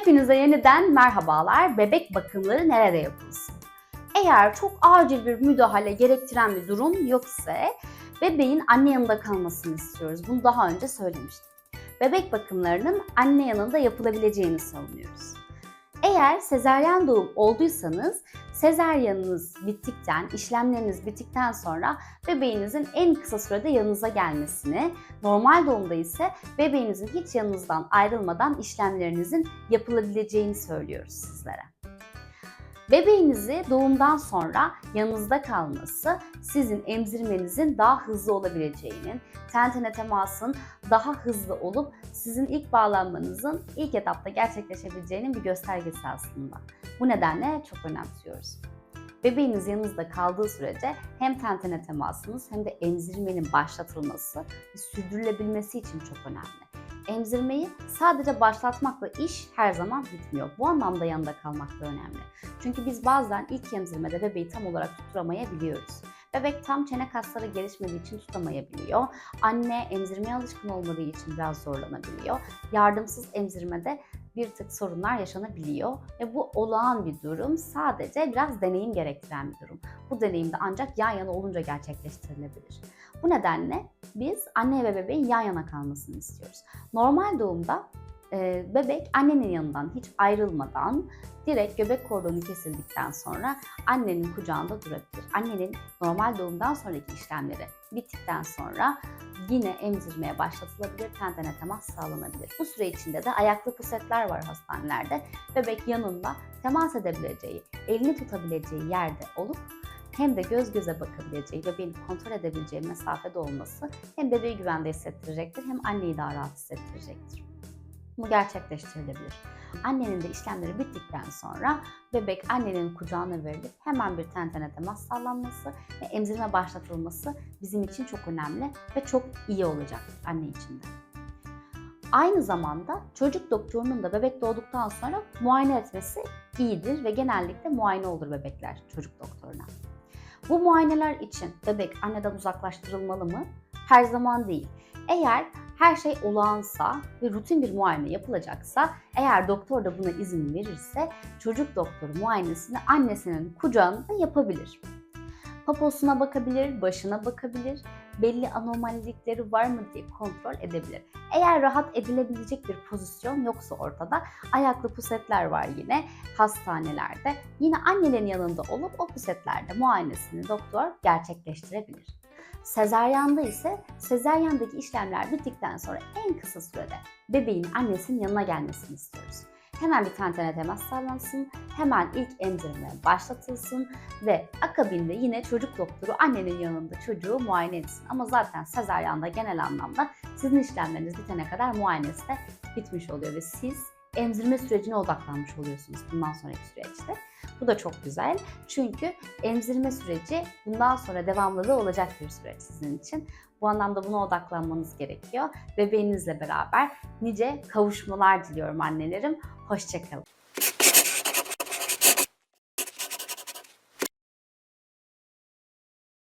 Hepinize yeniden merhabalar. Bebek bakımları nerede yapılsın? Eğer çok acil bir müdahale gerektiren bir durum yok ise bebeğin anne yanında kalmasını istiyoruz. Bunu daha önce söylemiştim. Bebek bakımlarının anne yanında yapılabileceğini savunuyoruz. Eğer sezaryen doğum olduysanız sezaryeniniz bittikten, işlemleriniz bittikten sonra bebeğinizin en kısa sürede yanınıza gelmesini, normal doğumda ise bebeğinizin hiç yanınızdan ayrılmadan işlemlerinizin yapılabileceğini söylüyoruz sizlere. Bebeğinizi doğumdan sonra yanınızda kalması sizin emzirmenizin daha hızlı olabileceğinin, ten tene temasın daha hızlı olup sizin ilk bağlanmanızın ilk etapta gerçekleşebileceğinin bir göstergesi aslında. Bu nedenle çok önemsiyoruz. Bebeğiniz yanınızda kaldığı sürece hem ten tene temasınız hem de emzirmenin başlatılması ve sürdürülebilmesi için çok önemli. Emzirmeyi sadece başlatmakla iş her zaman bitmiyor. Bu anlamda yanında kalmak da önemli. Çünkü biz bazen ilk emzirmede bebeği tam olarak tutturamayabiliyoruz. Bebek tam çene kasları gelişmediği için tutamayabiliyor. Anne emzirmeye alışkın olmadığı için biraz zorlanabiliyor. Yardımsız emzirmede bir tık sorunlar yaşanabiliyor ve bu olağan bir durum. Sadece biraz deneyim gerektiren bir durum. Bu deneyim de ancak yan yana olunca gerçekleştirilebilir. Bu nedenle biz anne ve bebeğin yan yana kalmasını istiyoruz. Normal doğumda e, bebek annenin yanından hiç ayrılmadan direkt göbek kordonu kesildikten sonra annenin kucağında durabilir. Annenin normal doğumdan sonraki işlemleri bittikten sonra yine emzirmeye başlatılabilir, ten tene temas sağlanabilir. Bu süre içinde de ayaklı pusetler var hastanelerde. Bebek yanında temas edebileceği, elini tutabileceği yerde olup hem de göz göze bakabileceği, bebeğini kontrol edebileceği mesafede olması hem bebeği güvende hissettirecektir hem anneyi daha rahat hissettirecektir. Bu gerçekleştirilebilir. Annenin de işlemleri bittikten sonra bebek annenin kucağına verilip hemen bir ten tene temas sağlanması ve emzirme başlatılması bizim için çok önemli ve çok iyi olacak anne için de. Aynı zamanda çocuk doktorunun da bebek doğduktan sonra muayene etmesi iyidir ve genellikle muayene olur bebekler çocuk doktoruna. Bu muayeneler için bebek anneden uzaklaştırılmalı mı? Her zaman değil. Eğer her şey olağansa ve rutin bir muayene yapılacaksa, eğer doktor da buna izin verirse çocuk doktoru muayenesini annesinin kucağında yapabilir. Poposuna bakabilir, başına bakabilir, belli anomalilikleri var mı diye kontrol edebilir. Eğer rahat edilebilecek bir pozisyon yoksa ortada ayaklı pusetler var yine hastanelerde. Yine annelerin yanında olup o pusetlerde muayenesini doktor gerçekleştirebilir. Sezaryanda ise sezaryandaki işlemler bittikten sonra en kısa sürede bebeğin annesinin yanına gelmesini istiyoruz. Hemen bir ten tene temas sağlansın, hemen ilk emzirme başlatılsın ve akabinde yine çocuk doktoru annenin yanında çocuğu muayene etsin. Ama zaten sezaryanda genel anlamda sizin işlemleriniz bitene kadar muayenesi de bitmiş oluyor ve siz emzirme sürecine odaklanmış oluyorsunuz bundan sonraki süreçte. Bu da çok güzel. Çünkü emzirme süreci bundan sonra devamlılığı olacak bir süreç sizin için. Bu anlamda buna odaklanmanız gerekiyor. Bebeğinizle beraber nice kavuşmalar diliyorum annelerim. Hoşçakalın.